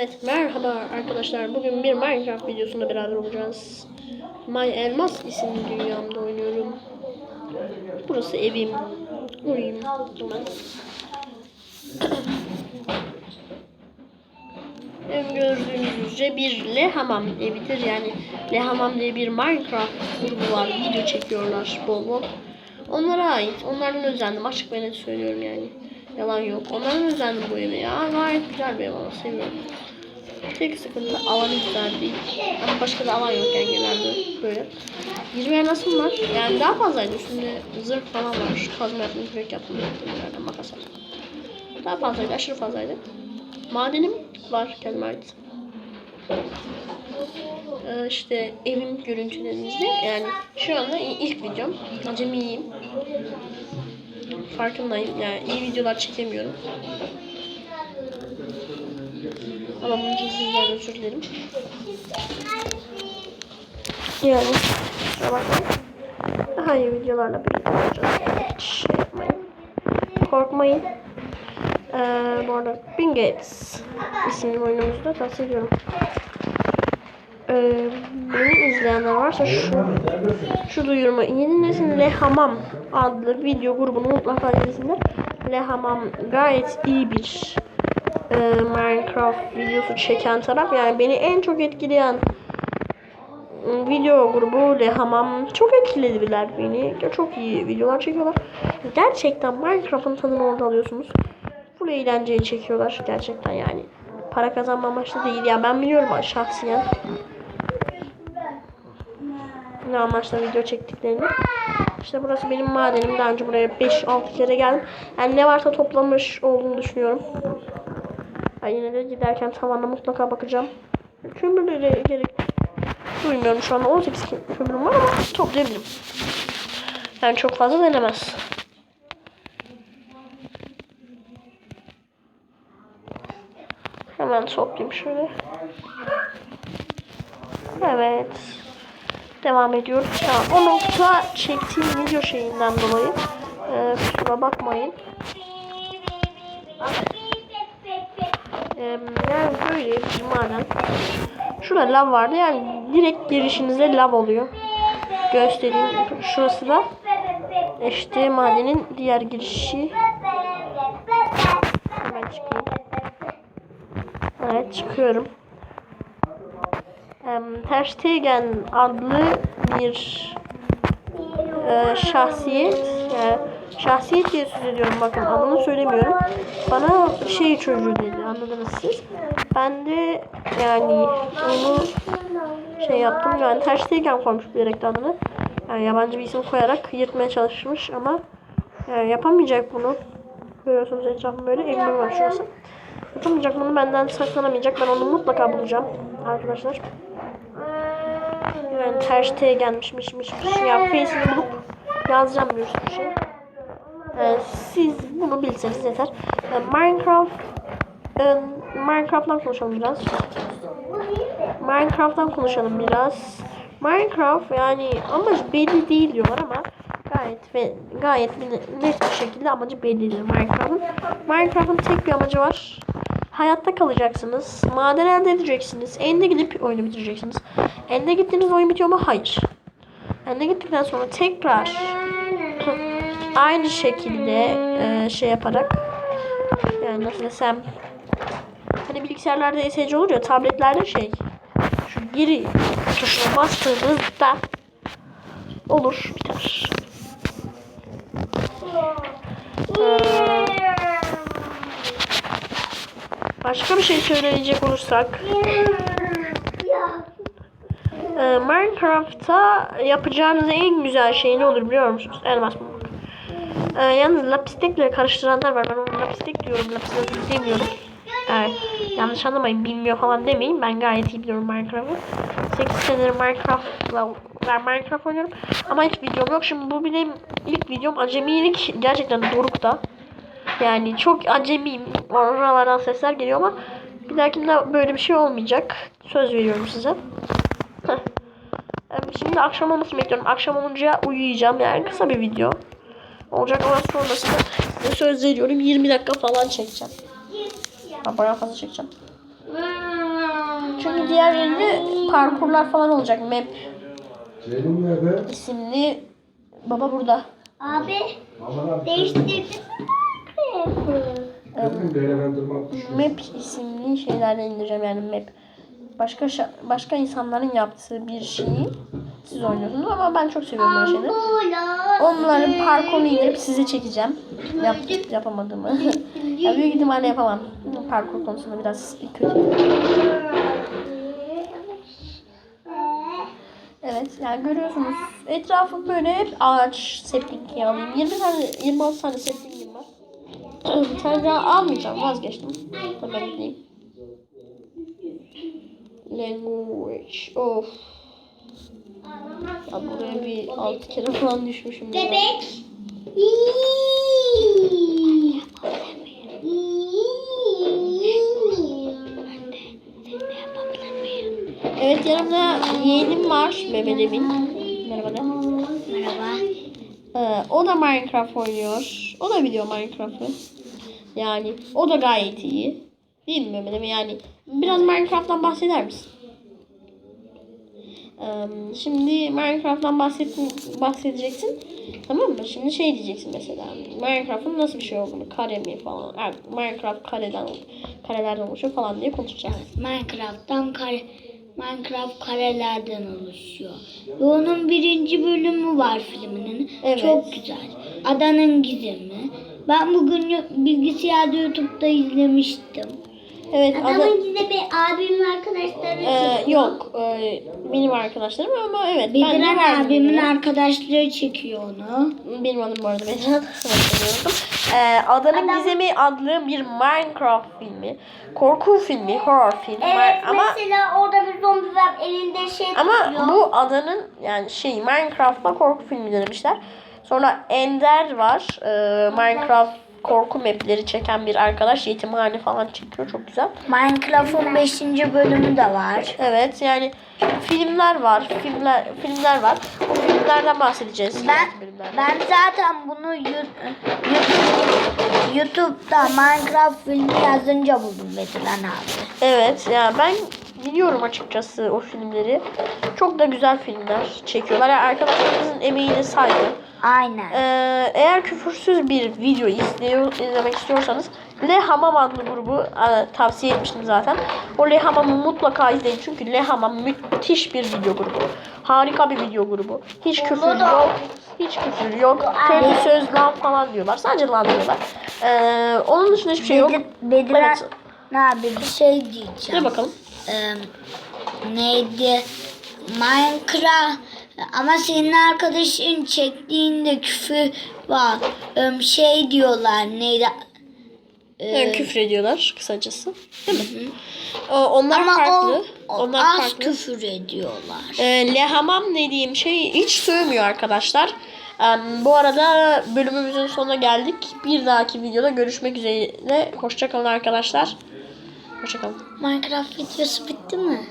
Evet merhaba arkadaşlar. Bugün bir Minecraft videosunda beraber olacağız. My Elmas isimli dünyamda oynuyorum. Burası evim. Uyuyayım. Ev gördüğünüz üzere bir Lehamam evidir. Yani Lehamam diye bir Minecraft grubu var. Video çekiyorlar bol bol. Onlara ait. Onlardan özendim. Açık ve net söylüyorum yani. Yalan yok. Onlardan özendim bu eve ya. Gayet güzel bir ev ama seviyorum. Tek sıkıntı alanı güzel değil. Ama başka da alan yok yani genelde böyle. 20 nasıl var? Yani daha fazlaydı. Üstünde zırh falan var. Şu kazma yaptım, kürek yaptım. Nereden makas yaptım. Daha fazlaydı, aşırı fazlaydı. Madenim var kendime ait. Ee, işte evim görüntülerinizde yani şu anda ilk videom. Acemiyim. Farkındayım. Yani iyi videolar çekemiyorum. Ama bunun için sizden özür dilerim. Yani kusura bakmayın. Daha iyi videolarla birlikte olacağız. Hiç şey yapmayın. Korkmayın. Ee, bu arada Bin Gates isimli oyunumuzda tavsiye ediyorum. Ee, beni izleyenler varsa şu şu duyurma yeni nesil Lehamam adlı video grubunu mutlaka izlesinler. Lehamam gayet iyi bir e, Minecraft videosu çeken taraf. Yani beni en çok etkileyen m, video grubu Lehamam çok etkilediler beni. Çok iyi videolar çekiyorlar. Gerçekten Minecraft'ın tadını orada alıyorsunuz. Full eğlenceyi çekiyorlar gerçekten yani. Para kazanma amaçlı değil. Yani ben biliyorum şahsiyen ne amaçla video çektiklerini. İşte burası benim madenim. Daha önce buraya 5-6 kere geldim. Yani ne varsa toplamış olduğunu düşünüyorum. Ben yine de giderken tavana mutlaka bakacağım. Kömürlere gerek duymuyorum şu anda 18 kömürüm var ama toplayabilirim. Yani çok fazla denemez. Hemen toplayayım şöyle. Evet. Devam ediyoruz. Ya, o nokta çektiğim video şeyinden dolayı e, kusura bakmayın. Yani böyle bir. Şurada lav vardı yani direkt girişinizde lav oluyor. Göstereyim. Şurası da işte madenin diğer girişi. Hemen çıkayım. Evet çıkıyorum. Em, Ter Stegen adlı bir e, şahsiyet e, şahsiyet diye söz ediyorum bakın adını söylemiyorum. Bana şey çocuğu dedi anladınız siz. Ben de yani onu şey yaptım yani Ter Stegen koymuş bilerek de adını yani yabancı bir isim koyarak yırtmaya çalışmış ama yani yapamayacak bunu. Görüyorsunuz etrafım böyle evim var yapamayacak bunu benden saklanamayacak. Ben onu mutlaka bulacağım arkadaşlar. Yani tercihte gelmişmişmiş. Ya Face'ini bulup yazacağım bir şey. Ee, siz bunu bilseniz yeter. Ee, Minecraft e, Minecraft'tan konuşalım biraz. Minecraft'tan konuşalım biraz. Minecraft yani amacı belli değil diyorlar ama gayet ve gayet net bir şekilde amacı bellidir Minecraft'ın. Minecraft'ın tek bir amacı var. Hayatta kalacaksınız. Maden elde edeceksiniz. Ende gidip oyunu bitireceksiniz. Ende gittiğiniz oyun bitiyor mu? Hayır. Ende gittikten sonra tekrar aynı şekilde e, şey yaparak yani nasıl desem hani bilgisayarlarda ESC olur ya tabletlerde şey şu geri tuşuna bastığınızda olur biter. Ee, Başka bir şey söyleyecek olursak e, Minecraft'ta yapacağınız en güzel şey ne olur biliyor musunuz? Elmas bulmak. E, yalnız lapistekle karıştıranlar var. Ben onu lapistek diyorum. Lapis lazuli demiyorum. Evet. Yanlış anlamayın. Bilmiyor falan demeyin. Ben gayet iyi biliyorum Minecraft'ı. 8 senedir Minecraft'la ben Minecraft oynuyorum. Ama hiç videom yok. Şimdi bu benim ilk videom. Acemilik gerçekten dorukta. Yani çok acemiyim. Oralardan sesler geliyor ama bir dahakinde böyle bir şey olmayacak. Söz veriyorum size. Heh. Em, Şimdi akşam olmasını bekliyorum. Akşam olunca uyuyacağım. Yani kısa bir video. Olacak ama sonrasında söz veriyorum 20 dakika falan çekeceğim. Ha, bayağı fazla çekeceğim. Çünkü diğer yerinde parkurlar falan olacak. Map Ceylin nerede? isimli baba burada. Abi değiştirdin. Map isimli şeylerden indireceğim yani map. Başka başka insanların yaptığı bir şeyi siz oynuyorsunuz ama ben çok seviyorum böyle şeyleri. Onların parkurunu indirip size çekeceğim. Yap, yapamadığımı. ya büyük ihtimalle yapamam. Parkur konusunda biraz kötü. Evet yani görüyorsunuz etrafım böyle hep ağaç seplik alayım. 20 tane 26 tane sepliğim var. Bir tane daha almayacağım vazgeçtim. Hemen gideyim. Language of. Ya buraya bir 6 kere falan düşmüşüm. Bebek. Evet yanımda yeğenim var bebeğimin. Merhaba de. Merhaba. Ee, o da Minecraft oynuyor. O da biliyor Minecraft'ı. Yani o da gayet iyi. Değil mi Mehmet'im? Yani biraz Minecraft'tan bahseder misin? Şimdi Minecraft'tan bahset, bahsedeceksin. Tamam mı? Şimdi şey diyeceksin mesela. Minecraft'ın nasıl bir şey olduğunu, kare mi falan. Yani Minecraft kareden, karelerden oluşuyor falan diye konuşacağız. Minecraft'tan kare Minecraft karelerden oluşuyor. Ve onun birinci bölümü var filminin. Evet. Çok güzel. Adanın Gizemi. Ben bugün bilgisayarda YouTube'da izlemiştim. Evet, ada- Adamın Gizemi abimin arkadaşları Ee, yok. Ee, benim arkadaşlarım ama evet. ben de Bediren vardım abimin arkadaşları çekiyor onu. Adım bu arada Bedran. ee, Adanın Adam- Gizemi adlı bir Minecraft filmi. Korku filmi, horror film. ama mesela orada bir zombi var elinde şey ama bu adanın yani şey Minecraft'la korku filmi denemişler. Sonra Ender var. Ee, Minecraft korku mapleri çeken bir arkadaş. Yetimhane falan çekiyor. Çok güzel. Minecraft'ın 5. bölümü de var. Evet yani filmler var. Filmler filmler var. O filmlerden bahsedeceğiz. Ben ben zaten bunu YouTube, YouTube'da Minecraft filmi yazınca buldum Bediren abi. Evet ya ben biliyorum açıkçası o filmleri. Çok da güzel filmler çekiyorlar. Yani arkadaşlarımızın emeğine saygı. Aynen. Ee, eğer küfürsüz bir video izliyor, izlemek istiyorsanız Le Hamam adlı grubu e, tavsiye etmiştim zaten. O Le Hamam'ı mutlaka izleyin. Çünkü Le Hamam müthiş bir video grubu. Harika bir video grubu. Hiç küfür yok. Hiç küfür yok. Kötü söz lan falan diyorlar. Sadece lan diyorlar. Ee, onun dışında hiçbir şey yok. Bedi- Bediren Evet. abi bir şey Ne diyeceğim. bakalım. Ee, neydi? Minecraft ama senin arkadaşın çektiğinde küfür var. Şey diyorlar neydi? Ee, küfür ediyorlar kısacası. Değil mi? O- onlar ama farklı. o, o onlar az farklı. küfür ediyorlar. Ee, lehamam dediğim şey hiç sığmıyor arkadaşlar. Em, bu arada bölümümüzün sonuna geldik. Bir dahaki videoda görüşmek üzere. Hoşçakalın arkadaşlar. Hoşçakalın. Minecraft videosu bitti mi?